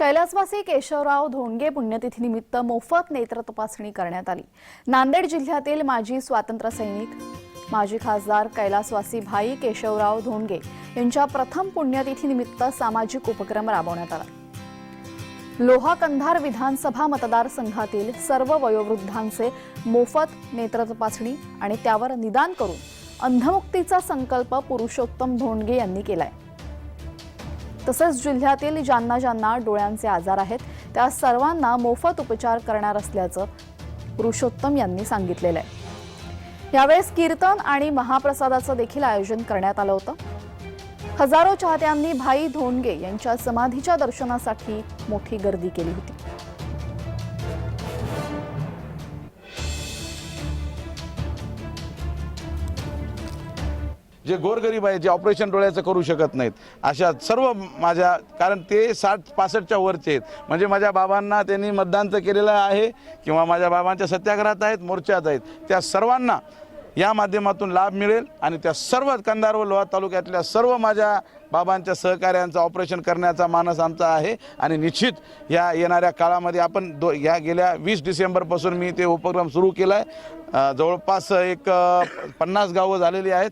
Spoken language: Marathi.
कैलासवासी केशवराव धोंडगे पुण्यतिथीनिमित्त मोफत नेत्र तपासणी करण्यात आली. नांदेड जिल्ह्यातील माजी स्वातंत्र्य सैनिक माजी खासदार कैलासवासी भाई केशवराव धोंडगे यांच्या प्रथम पुण्यतिथीनिमित्त सामाजिक उपक्रम राबवण्यात आला. लोहा कंधार विधानसभा मतदारसंघातील सर्व वयोवृद्धांचे मोफत नेत्र तपासणी आणि त्यावर निदान करून अंधमुक्तीचा संकल्प पुरुषोत्तम धोंडगे यांनी केलाय. तसंच जिल्ह्यातील ज्यांना ज्यांना डोळ्यांचे आजार आहेत त्या सर्वांना मोफत उपचार करणार असल्याचं पुरुषोत्तम यांनी सांगितलेलं आहे. यावेळेस कीर्तन आणि महाप्रसादाचं देखील आयोजन करण्यात आलं होतं. हजारो चाहत्यांनी भाई धोंडगे यांच्या समाधीच्या दर्शनासाठी मोठी गर्दी केली होती. जे गोरगरीब आहे जे ऑपरेशन डोळ्याचं करू शकत नाहीत. अशा सर्व माझ्या कारण ते साठ पासष्टच्या वरचे आहेत. म्हणजे माझ्या बाबांना त्यांनी मतदान तर केलेलं आहे किंवा माझ्या बाबांच्या सत्याग्रहात आहेत मोर्चात आहेत. त्या सर्वांना या माध्यमातून लाभ मिळेल आणि त्या सर्व कंधार व लोहा तालुक्यातल्या सर्व माझ्या बाबांच्या सहकार्यांचं ऑपरेशन करण्याचा मानस आमचा आहे. आणि निश्चित या येणाऱ्या काळामध्ये आपण दो या गेल्या वीस डिसेंबरपासून मी ते उपक्रम सुरू केला आहे जवळपास एक पन्नास गावं झालेली आहेत.